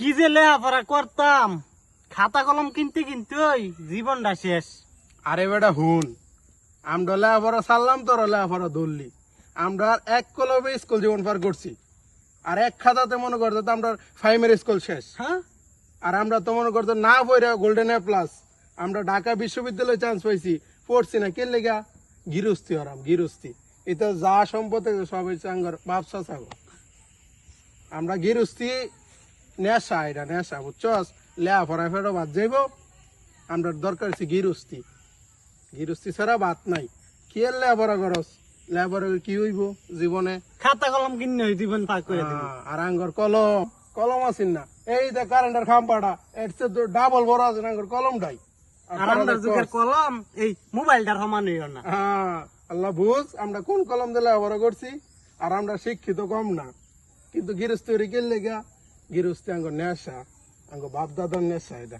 কি যে লেখাপড়া করতাম? খাতা কলম কিনতে কিনতে ওই জীবনটা শেষ। আরে বেটা হুন আমরা লেখাপড়া ছাড়লাম তোর লেখাপড়া ধরলি। আমরা এক কলমে স্কুল জীবন পার করছি। আর এক খাতাতে মনে করতো আমরা প্রাইমারি স্কুল শেষ। হ্যাঁ? আর আমরা তো মনে করতো না বইরা গোল্ডেন এ প্লাস আমরা ঢাকা বিশ্ববিদ্যালয়ে চান্স পাইছি। পড়ছি না কে লেগা? গিরস্তি হরাম গিরস্তি এটা যা সম্পদ সবাই সব হচ্ছে বাপসা ছাগল। আমরা গিরস্তি নেশা এটা নেশা বুঝছস লেয়া ফরা ফেরো বাদ যাইব। আমরা দরকার আছে গিরস্তি। গিরস্তি ছাড়া বাদ নাই। কি লেয়া ফরা করস? লেয়া ফরা কি হইব জীবনে? খাতা কলম কিনে ওই জীবন পার করে দিবি। আর আঙ্গর কলম। কলম আছেন না? এই যে কারেন্টের খাম্পাটা এর ডাবল বড় আছে আঙ্গর কলমটাই। কলম এই মোবাইলটার সমান না। আল্লাহ বুঝ আমরা কোন কলম দিলে বড় করছি? আর আমরা শিক্ষিত কম না। কিন্তু গৃহস্থ গেলে গা গৃহস্থ আঙ্গ নেশা আঙ্গ বাপ দাদার নেশা এটা